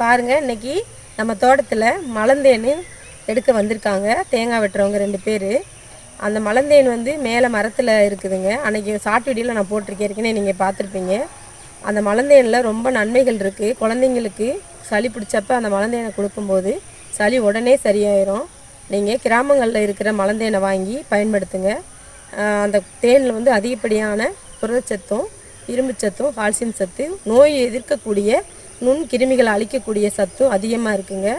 பாருங்கள் இன்னைக்கு நம்ம தோட்டத்தில் மலந்தேன் எடுக்க வந்திருக்காங்க. தேங்காய் வெட்டுறவங்க ரெண்டு பேர். அந்த மலந்தேன் வந்து மேலே மரத்தில் இருக்குதுங்க. அன்றைக்கி ஷார்ட் வீடியோவில் நான் போட்டிருக்கேன். ஏற்கனவே நீங்கள் பார்த்துருப்பீங்க. அந்த மலந்தேனில் ரொம்ப நன்மைகள் இருக்குது குழந்தைங்களுக்கு சளி பிடிச்சப்ப அந்த மலந்தேனை கொடுக்கும்போது சளி உடனே சரியாயிரும். நீங்கள் கிராமங்களில் இருக்கிற மலந்தேனை வாங்கி பயன்படுத்துங்க. அந்த தேனில் வந்து அதிகப்படியான புரதச்சத்தும் இரும்புச்சத்தும் கால்சியம் சத்து நோய் எதிர்க்கக்கூடிய நுண் கிருமிகளை அழிக்கக்கூடிய சத்தும் அதிகமாக இருக்குங்க.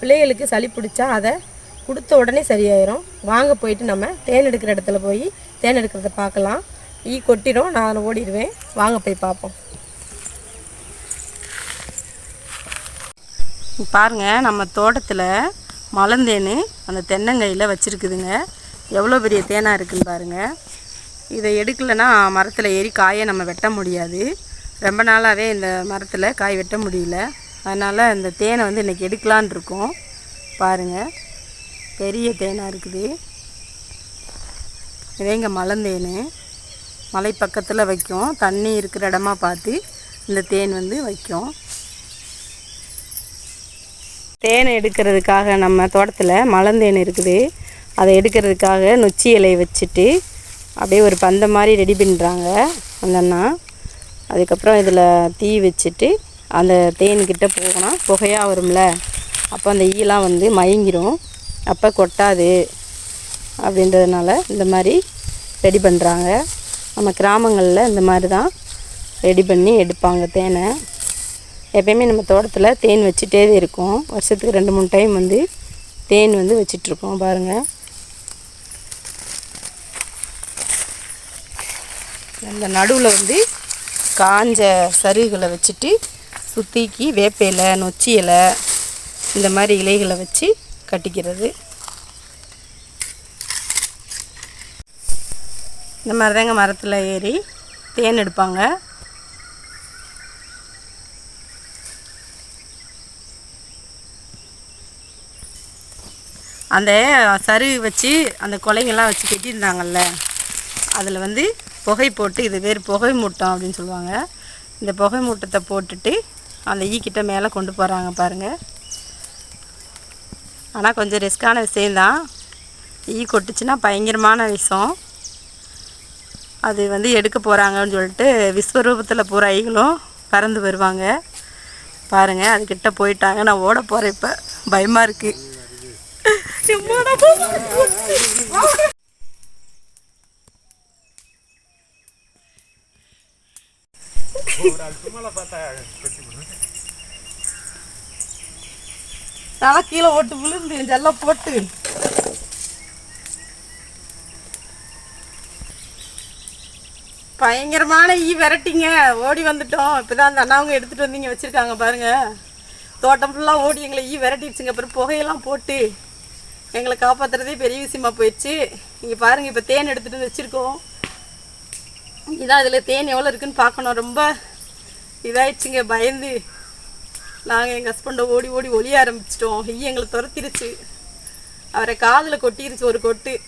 பிள்ளைகளுக்கு சளி பிடிச்சா அதை கொடுத்த உடனே சரியாயிரும். வாங்க போயிட்டு நம்ம தேன் எடுக்கிற இடத்துல போய் தேன் எடுக்கிறத பார்க்கலாம். ஈ கொட்டிடும் நான் ஓடிடுவேன். வாங்க போய் பார்ப்போம். பாருங்க நம்ம தோட்டத்தில் மலந்தேன் அந்த தென்னங்கையில் வச்சுருக்குதுங்க. எவ்வளோ பெரிய தேனாக இருக்குதுன்னு பாருங்க. இதை எடுக்கலைன்னா மரத்தில் ஏறி காயை நம்ம வெட்ட முடியாது. ரொம்ப நாளாகவே இந்த மரத்தில் காய் வெட்ட முடியல. அதனால் இந்த தேனை வந்து இன்றைக்கி எடுக்கலான் இருக்கோம். பாருங்கள் பெரிய தேனாக இருக்குது. இதே இங்கே மலந்தேன் மலை பக்கத்தில் வைக்கும். தண்ணி இருக்கிற இடமா பார்த்து இந்த தேன் வந்து வைக்கும். தேனை எடுக்கிறதுக்காக நம்ம தோட்டத்தில் மலந்தேன் இருக்குது. அதை எடுக்கிறதுக்காக நொச்சி இலையை வச்சுட்டு அப்படியே ஒரு பந்த மாதிரி ரெடி பண்ணுறாங்க அந்த அண்ணா. அதுக்கப்புறம் இதில் தீ வச்சுட்டு அந்த தேன்கிட்ட போகணும். புகையாக வரும்ல. அப்போ அந்த ஈலாம் வந்து மயங்கிரும். அப்போ கொட்டாது அப்படின்றதுனால இந்த மாதிரி ரெடி பண்ணுறாங்க. நம்ம கிராமங்களில் இந்த மாதிரி தான் ரெடி பண்ணி எடுப்பாங்க தேனை. எப்பயுமே நம்ம தோட்டத்தில் தேன் வச்சுட்டே இருக்கும். வருஷத்துக்கு ரெண்டு மூணு டைம் வந்து தேன் வந்து வச்சிட்ருக்கோம் பாருங்கள் அந்த நடுவில் வந்து காஞ்ச சருகுகளை வச்சுட்டு சுத்திக்கு வேப்ப இலை நொச்சி இலை இந்த மாதிரி இலைகளை வச்சு கட்டிக்கிறது. இந்த மாதிரி தாங்க மரத்தில் ஏறி தேன் எடுப்பாங்க. அந்த சருகு வச்சு அந்த கொலைங்கெல்லாம் வச்சு கட்டியிருந்தாங்கல்ல அதில் வந்து புகை போட்டு இது பேர் புகை மூட்டம் அப்படின்னு சொல்லுவாங்க. இந்த புகை மூட்டத்தை போட்டுட்டு அந்த ஈக்கிட்ட மேலே கொண்டு போகிறாங்க பாருங்கள் ஆனால் கொஞ்சம் ரிஸ்க்கான விஷயந்தான் ஈ கொட்டுச்சுன்னா பயங்கரமான விஷம். அது வந்து எடுக்க போகிறாங்கன்னு சொல்லிட்டு விஸ்வரூபத்தில் பூரா ஈகளும் பறந்து வருவாங்க. பாருங்கள் அதுக்கிட்ட போயிட்டாங்க. நான் ஓட போகிறேன் இப்போ. பயமாக இருக்குது தலை கீழே ஓட்டு விழுந்து ஜெல்லாம் போட்டு. பயங்கரமான ஈ விரட்டிங்க. ஓடி வந்துட்டோம். இப்போதான் அந்த அண்ணாவங்க எடுத்துகிட்டு வந்தீங்க வச்சுருக்காங்க பாருங்க. தோட்டம் ஃபுல்லாக ஓடி எங்களை ஈ விரட்டிடுச்சுங்க. அப்புறம் புகையெல்லாம் போட்டு எங்களை காப்பாற்றுறதே பெரிய விஷயமா போயிடுச்சு. இங்கே பாருங்கள் இப்போ தேன் எடுத்துகிட்டு வந்து வச்சுருக்கோம். இதான் இதில் தேன் எவ்வளோ இருக்குன்னு பார்க்கணும். ரொம்ப இதாயிடுச்சுங்க பயந்து. நாங்கள் எங்கள் ஹஸ்பண்டை ஓடி ஓடி ஒளிய ஆரம்பிச்சிட்டோம். ஈ எங்களை துரத்திருச்சு. அவரை காதில் கொட்டிருச்சு ஒரு கொட்டு.